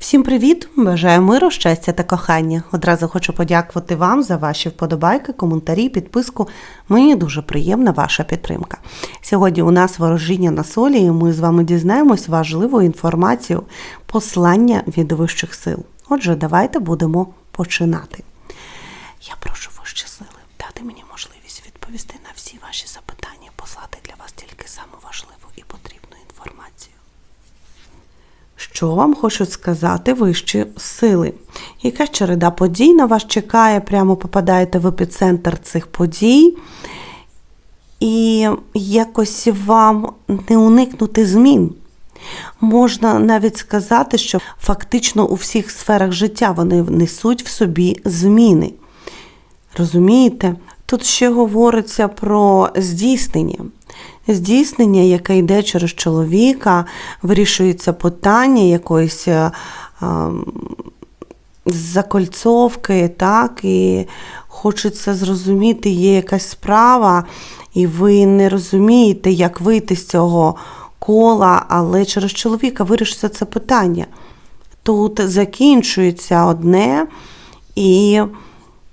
Всім привіт! Бажаю миру, щастя та кохання. Одразу хочу подякувати вам за ваші вподобайки, коментарі, підписку. Мені дуже приємна ваша підтримка. Сьогодні у нас ворожіння на солі, і ми з вами дізнаємось важливу інформацію послання від вищих сил. Отже, давайте будемо починати. Я прошу вищі сили дати мені можливість відповісти на всі ваші запитання, послати для вас тільки саму важливу і потрібну інформацію. Що вам хочуть сказати вищі сили? Яка череда подій на вас чекає? Прямо попадаєте в епіцентр цих подій, і якось вам не уникнути змін. Можна навіть сказати, що фактично у всіх сферах життя вони несуть в собі зміни. Розумієте? Тут ще говориться про здійснення. Здійснення, яке йде через чоловіка, вирішується питання якоїсь е, ем, закольцовки, так, і хочеться зрозуміти, є якась справа, і ви не розумієте, як вийти з цього кола, але через чоловіка вирішиться це питання. Тут закінчується одне, і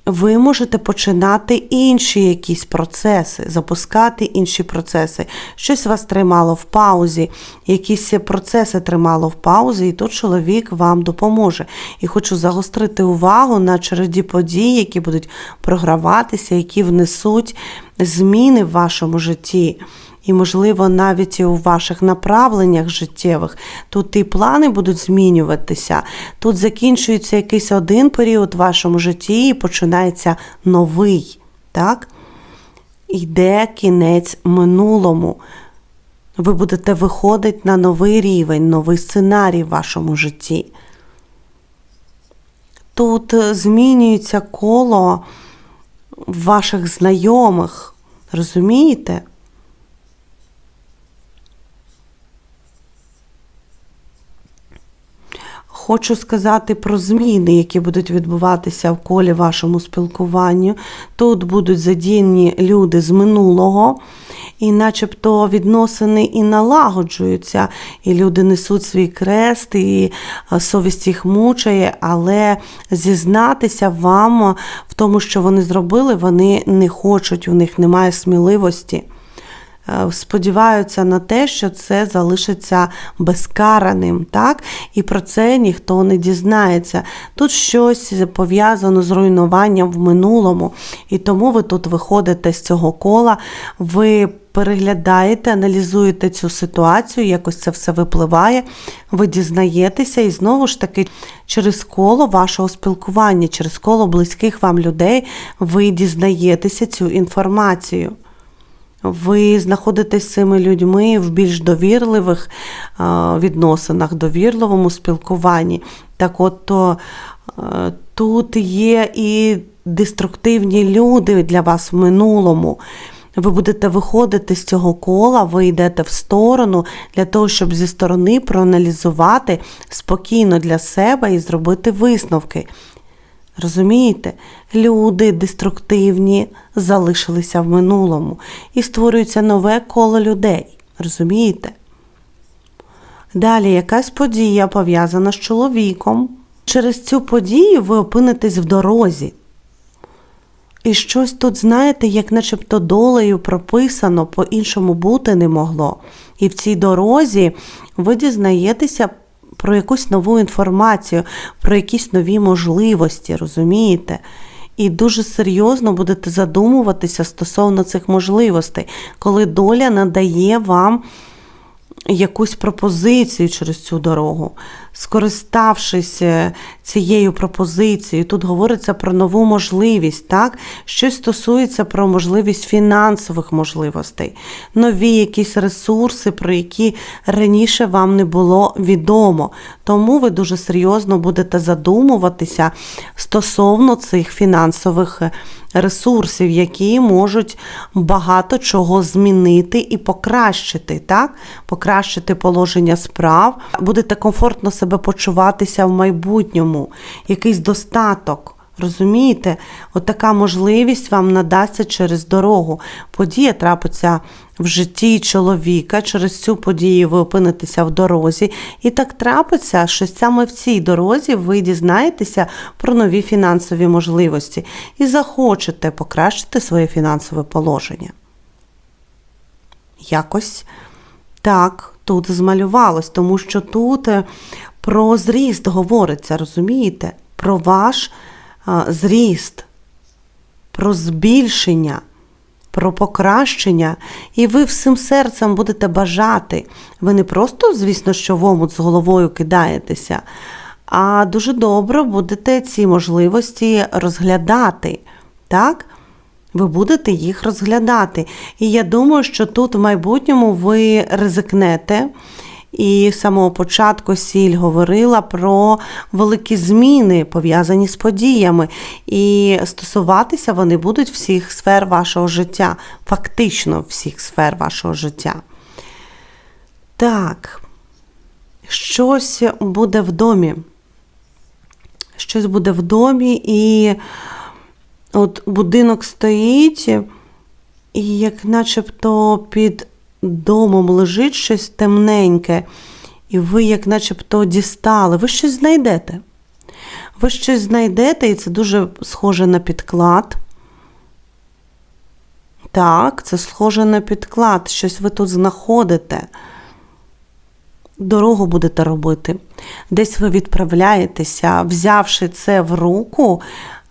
ви можете починати інші якісь процеси, запускати інші процеси. Щось вас тримало в паузі, якісь процеси тримало в паузі, і тут чоловік вам допоможе. І хочу загострити увагу на череді подій, які будуть програватися, які внесуть зміни в вашому житті. І, можливо, навіть і у ваших направленнях життєвих. Тут і плани будуть змінюватися. Тут закінчується якийсь один період в вашому житті і починається новий. Так? Йде кінець минулому. Ви будете виходити на новий рівень, новий сценарій в вашому житті. Тут змінюється коло ваших знайомих. Розумієте? Хочу сказати про зміни, які будуть відбуватися в колі вашому спілкуванню. Тут будуть задіяні люди з минулого, і начебто відносини і налагоджуються, і люди несуть свій крест, і совість їх мучає, але зізнатися вам в тому, що вони зробили, вони не хочуть, у них немає сміливості сподіваються на те, що це залишиться безкараним, так? І про це ніхто не дізнається. Тут щось пов'язано з руйнуванням в минулому, і тому ви тут виходите з цього кола, ви переглядаєте, аналізуєте цю ситуацію, якось це все випливає, ви дізнаєтеся, і знову ж таки, через коло вашого спілкування, через коло близьких вам людей, ви дізнаєтеся цю інформацію ви знаходитесь з цими людьми в більш довірливих відносинах, довірливому спілкуванні. Так от то тут є і деструктивні люди для вас в минулому. Ви будете виходити з цього кола, ви йдете в сторону для того, щоб зі сторони проаналізувати спокійно для себе і зробити висновки. Розумієте, люди деструктивні залишилися в минулому і створюється нове коло людей. Розумієте? Далі якась подія пов'язана з чоловіком. Через цю подію ви опинитесь в дорозі. І щось тут, знаєте, як начебто долею прописано, по-іншому бути не могло. І в цій дорозі ви дізнаєтеся про якусь нову інформацію, про якісь нові можливості, розумієте? І дуже серйозно будете задумуватися стосовно цих можливостей, коли доля надає вам якусь пропозицію через цю дорогу. Скориставшись е, цією пропозицією, тут говориться про нову можливість, так? Щось стосується про можливість фінансових можливостей, нові якісь ресурси, про які раніше вам не було відомо. Тому ви дуже серйозно будете задумуватися стосовно цих фінансових е, ресурсів, які можуть багато чого змінити і покращити, так? Покращити положення справ, будете комфортно себе почуватися в майбутньому, якийсь достаток. Розумієте, от така можливість вам надасться через дорогу. Подія трапиться в житті чоловіка. Через цю подію ви опинитеся в дорозі. І так трапиться, що саме в цій дорозі ви дізнаєтеся про нові фінансові можливості і захочете покращити своє фінансове положення. Якось так тут змалювалось, тому що тут е, про зріст говориться, розумієте? Про ваш зріст, про збільшення, про покращення, і ви всім серцем будете бажати. Ви не просто, звісно, що в омут з головою кидаєтеся, а дуже добре будете ці можливості розглядати. Так? Ви будете їх розглядати. І я думаю, що тут в майбутньому ви ризикнете. І з самого початку Сіль говорила про великі зміни, пов'язані з подіями. І стосуватися вони будуть всіх сфер вашого життя, фактично всіх сфер вашого життя. Так, щось буде в домі. Щось буде в домі, і от будинок стоїть, і як начебто під домом лежить щось темненьке, і ви, як начебто, дістали, ви щось знайдете. Ви щось знайдете, і це дуже схоже на підклад. Так, це схоже на підклад, щось ви тут знаходите. Дорогу будете робити. Десь ви відправляєтеся, взявши це в руку,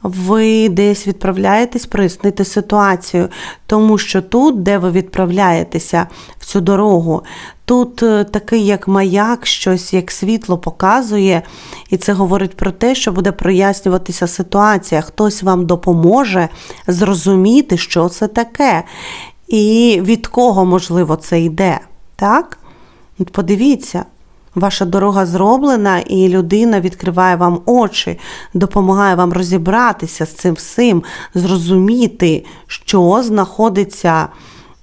ви десь відправляєтесь прояснити ситуацію, тому що тут, де ви відправляєтеся в цю дорогу, тут е, такий як маяк, щось як світло показує, і це говорить про те, що буде прояснюватися ситуація. Хтось вам допоможе зрозуміти, що це таке, і від кого, можливо, це йде. Так? Подивіться. Ваша дорога зроблена, і людина відкриває вам очі, допомагає вам розібратися з цим всім, зрозуміти, що знаходиться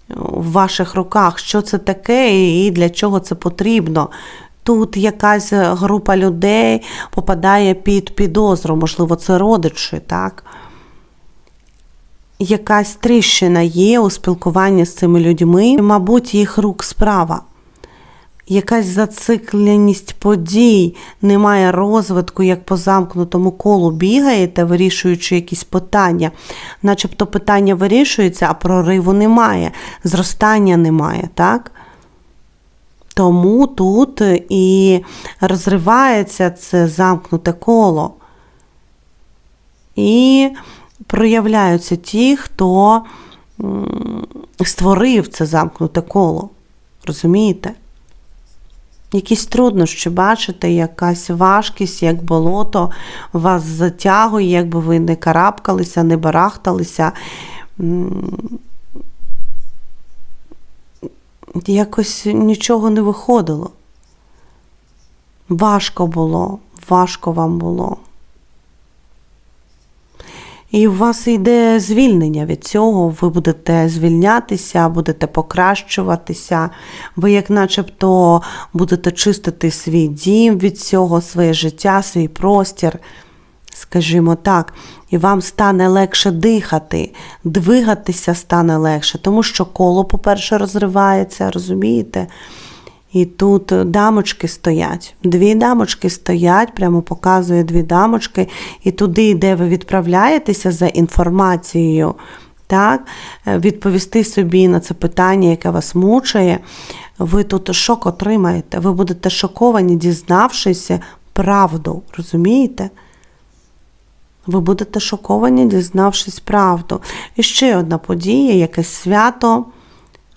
в ваших руках, що це таке і для чого це потрібно. Тут якась група людей попадає під підозру, можливо, це родичі, так? Якась тріщина є у спілкуванні з цими людьми, мабуть, їх рук справа якась зацикленість подій, немає розвитку, як по замкнутому колу бігаєте, вирішуючи якісь питання, начебто питання вирішується, а прориву немає, зростання немає, так? Тому тут і розривається це замкнуте коло. І проявляються ті, хто створив це замкнуте коло. Розумієте? Якісь труднощі, бачите, якась важкість, як болото вас затягує, якби ви не карабкалися, не барахталися. Якось нічого не виходило. Важко було, важко вам було. І у вас йде звільнення від цього, ви будете звільнятися, будете покращуватися, ви, як начебто, будете чистити свій дім від цього, своє життя, свій простір, скажімо так, і вам стане легше дихати, двигатися стане легше, тому що коло, по-перше, розривається, розумієте? І тут дамочки стоять. Дві дамочки стоять, прямо показує дві дамочки, і туди, де ви відправляєтеся за інформацією, так, відповісти собі на це питання, яке вас мучає, ви тут шок отримаєте. Ви будете шоковані, дізнавшися правду. Розумієте? Ви будете шоковані, дізнавшись правду. І ще одна подія, якесь свято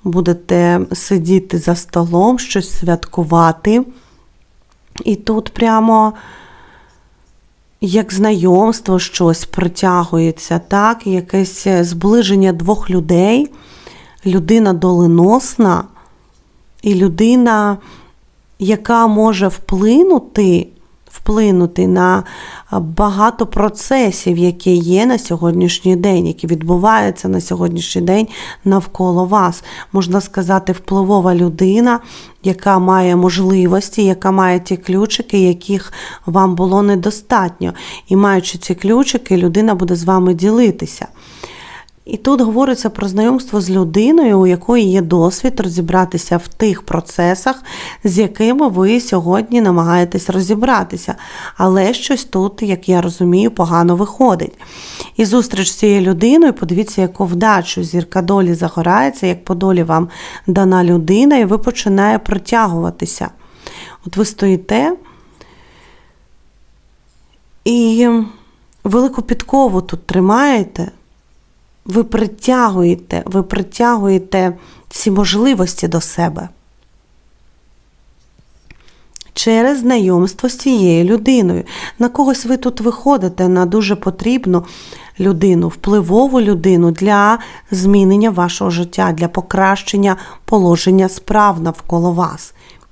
будете сидіти за столом, щось святкувати. І тут прямо як знайомство щось притягується, так, якесь зближення двох людей, людина доленосна і людина, яка може вплинути вплинути на багато процесів, які є на сьогоднішній день, які відбуваються на сьогоднішній день навколо вас. Можна сказати, впливова людина, яка має можливості, яка має ті ключики, яких вам було недостатньо. І маючи ці ключики, людина буде з вами ділитися. І тут говориться про знайомство з людиною, у якої є досвід розібратися в тих процесах, з якими ви сьогодні намагаєтесь розібратися. Але щось тут, як я розумію, погано виходить. І зустріч з цією людиною, подивіться, яку вдачу зірка долі загорається, як по долі вам дана людина, і ви починає притягуватися. От ви стоїте і велику підкову тут тримаєте. Ви притягуєте, ви притягуєте ці можливості до себе через знайомство з цією людиною. На когось ви тут виходите на дуже потрібну людину, впливову людину для змінення вашого життя, для покращення положення справ навколо вас.